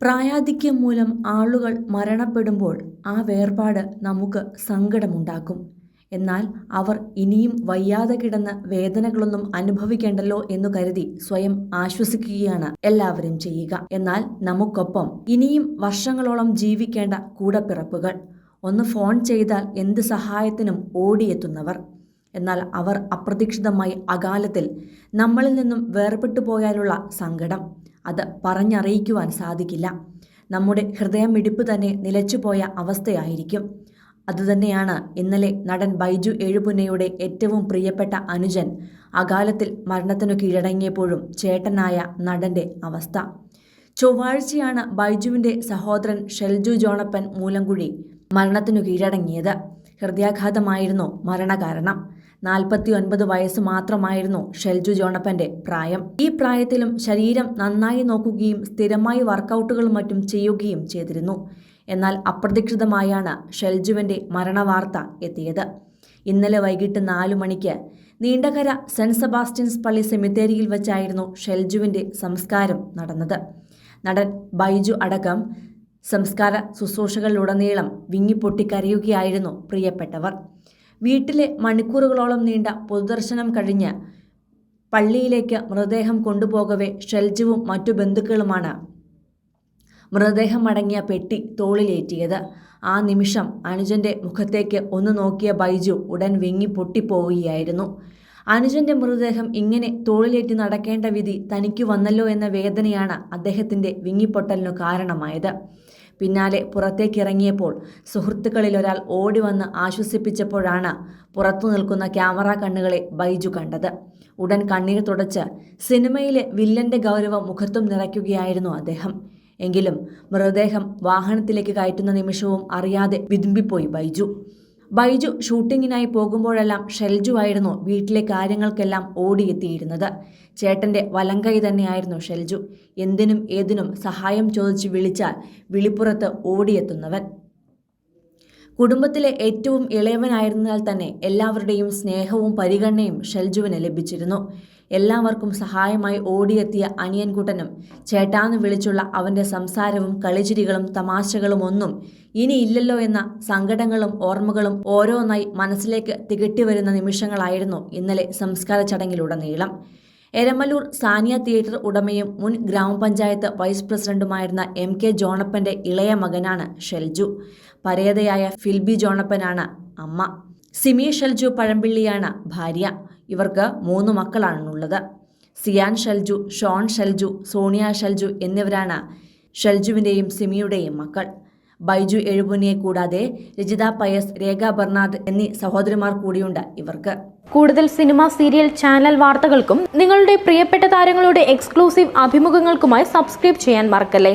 പ്രായാധിക്യം മൂലം ആളുകൾ മരണപ്പെടുമ്പോൾ ആ വേർപാട് നമുക്ക് സങ്കടമുണ്ടാക്കും. എന്നാൽ അവർ ഇനിയും വയ്യാതെ കിടന്ന് വേദനകളൊന്നും അനുഭവിക്കേണ്ടല്ലോ എന്ന് കരുതി സ്വയം ആശ്വസിക്കുകയാണ് എല്ലാവരും ചെയ്യുക. എന്നാൽ നമുക്കൊപ്പം ഇനിയും വർഷങ്ങളോളം ജീവിക്കേണ്ട കൂടപ്പിറപ്പുകൾ. ഒന്ന് ഫോൺ ചെയ്താൽ എന്ത് സഹായത്തിനും ഓടിയെത്തുന്നവർ. എന്നാൽ അവർ അപ്രതീക്ഷിതമായി അകാലത്തിൽ നമ്മളിൽ നിന്നും വേർപെട്ടു പോയാലുള്ള സങ്കടം. അത് പറഞ്ഞറിയിക്കുവാൻ സാധിക്കില്ല. നമ്മുടെ ഹൃദയം മിടിപ്പ് തന്നെ നിലച്ചുപോയ അവസ്ഥയായിരിക്കും. അതുതന്നെയാണ് ഇന്നലെ നടൻ ബൈജു എഴുപുന്നയുടെ ഏറ്റവും പ്രിയപ്പെട്ട അനുജൻ അകാലത്തിൽ മരണത്തിനു കീഴടങ്ങിയപ്പോഴും ചേട്ടനായ നടന്റെ അവസ്ഥ. ചൊവ്വാഴ്ചയാണ് ബൈജുവിന്റെ സഹോദരൻ ഷെൽജു ജോണപ്പൻ മൂലംകുഴി മരണത്തിനു കീഴടങ്ങിയത്. ഹൃദയാഘാതമായിരുന്നു മരണകാരണം. നാൽപ്പത്തി ഒൻപത് വയസ്സ് മാത്രമായിരുന്നു ഷെൽജു ജോണപ്പന്റെ പ്രായം. ഈ പ്രായത്തിലും ശരീരം നന്നായി നോക്കുകയും സ്ഥിരമായി വർക്കൗട്ടുകളും മറ്റും ചെയ്യുകയും ചെയ്തിരുന്നു. എന്നാൽ അപ്രതീക്ഷിതമായാണ് ഷെൽജുവിന്റെ മരണവാർത്ത എത്തിയത്. ഇന്നലെ വൈകിട്ട് നാലു മണിക്ക് നീണ്ടകര സെന്റ് സെബാസ്റ്റ്യൻസ് പള്ളി സെമിത്തേരിയിൽ വെച്ചായിരുന്നു ഷെൽജുവിന്റെ സംസ്കാരം നടന്നത്. നടൻ ബൈജു അടക്കം സംസ്കാര ശുശ്രൂഷകളിലുടനീളം വിങ്ങിപ്പൊട്ടിക്കരയുകയായിരുന്നു പ്രിയപ്പെട്ടവർ. വീട്ടിലെ മണിക്കൂറുകളോളം നീണ്ട പൊതുദർശനം കഴിഞ്ഞ് പള്ളിയിലേക്ക് മൃതദേഹം കൊണ്ടുപോകവേ ഷെൽജുവും മറ്റു ബന്ധുക്കളുമാണ്. മൃതദേഹം അടങ്ങിയ പെട്ടി തോളിലേറ്റിയത്. ആ നിമിഷം അനുജന്റെ മുഖത്തേക്ക് ഒന്ന് നോക്കിയ ബൈജു ഉടൻ വിങ്ങി പൊട്ടിപ്പോവുകയായിരുന്നു. അനുജന്റെ മൃതദേഹം ഇങ്ങനെ തോളിലേറ്റി നടക്കേണ്ട വിധി തനിക്ക് വന്നല്ലോ എന്ന വേദനയാണ് അദ്ദേഹത്തിന്റെ വിങ്ങിപ്പൊട്ടലിനു കാരണമായത്. പിന്നാലെ പുറത്തേക്കിറങ്ങിയപ്പോൾ സുഹൃത്തുക്കളിൽ ഒരാൾ ഓടി വന്ന് ആശ്വസിപ്പിച്ചപ്പോഴാണ് പുറത്തു നിൽക്കുന്ന ക്യാമറ കണ്ണുകളെ ബൈജു കണ്ടത്. ഉടൻ കണ്ണീർ തുടച്ച് സിനിമയിലെ വില്ലന്റെ ഗൗരവം മുഖത്തും നിറയ്ക്കുകയായിരുന്നു അദ്ദേഹം. എങ്കിലും മൃതദേഹം വാഹനത്തിലേക്ക് കയറ്റുന്ന നിമിഷവും അറിയാതെ വിതുമ്പിപ്പോയി ബൈജു. ബൈജു ഷൂട്ടിങ്ങിനായി പോകുമ്പോഴെല്ലാം ഷെൽജു ആയിരുന്നു വീട്ടിലെ കാര്യങ്ങൾക്കെല്ലാം ഓടിയെത്തിയിരുന്നത്. ചേട്ടന്റെ വലങ്കൈ തന്നെയായിരുന്നു ഷെൽജു. എന്തിനും ഏതിനും സഹായം ചോദിച്ച് വിളിച്ചാൽ വിളിപ്പുറത്ത് ഓടിയെത്തുന്നവൻ. കുടുംബത്തിലെ ഏറ്റവും ഇളയവനായിരുന്നാൽ തന്നെ എല്ലാവരുടെയും സ്നേഹവും പരിഗണനയും ഷെൽജുവിന് ലഭിച്ചിരുന്നു. എല്ലാവർക്കും സഹായമായി ഓടിയെത്തിയ അനിയൻകുട്ടനും ചേട്ടാന്ന് വിളിച്ചുള്ള അവന്റെ സംസാരവും കളിചിരികളും തമാശകളും ഒന്നും ഇനിയില്ലല്ലോ എന്ന സങ്കടങ്ങളും ഓർമ്മകളും ഓരോന്നായി മനസ്സിലേക്ക് തികട്ടി വരുന്ന നിമിഷങ്ങളായിരുന്നു ഇന്നലെ സംസ്കാര ചടങ്ങിലുടനീളം. എരമല്ലൂർ സാനിയ തിയേറ്റർ ഉടമയും മുൻ ഗ്രാമപഞ്ചായത്ത് വൈസ് പ്രസിഡന്റുമായിരുന്ന എം കെ ജോണപ്പന്റെ ഇളയ മകനാണ് ഷെൽജു. പരേതയായ ഫിൽബി ജോണപ്പനാണ് അമ്മ. സിമി ഷെൽജു പഴമ്പിള്ളിയാണ് ഭാര്യ. ഇവർക്ക് മൂന്ന് മക്കളാണുള്ളത്. സിയാൻ ഷൽജു ഷോൺ ഷൽജു സോണിയ ഷൽജു എന്നിവരാണ് ഷൽജുവിന്റെയും സിമിയുടെയും മക്കൾ. ബൈജു എഴുപുനിയെ കൂടാതെ രജിത പയസ് രേഖ ബർണാദ് എന്നീ സഹോദരിമാർ കൂടിയുണ്ട് ഇവർക്ക്. കൂടുതൽ സിനിമ സീരിയൽ ചാനൽ വാർത്തകൾക്കും നിങ്ങളുടെ പ്രിയപ്പെട്ട താരങ്ങളുടെ എക്സ്ക്ലൂസീവ് അഭിമുഖങ്ങൾക്കുമായി സബ്സ്ക്രൈബ് ചെയ്യാൻ മറക്കല്ലേ?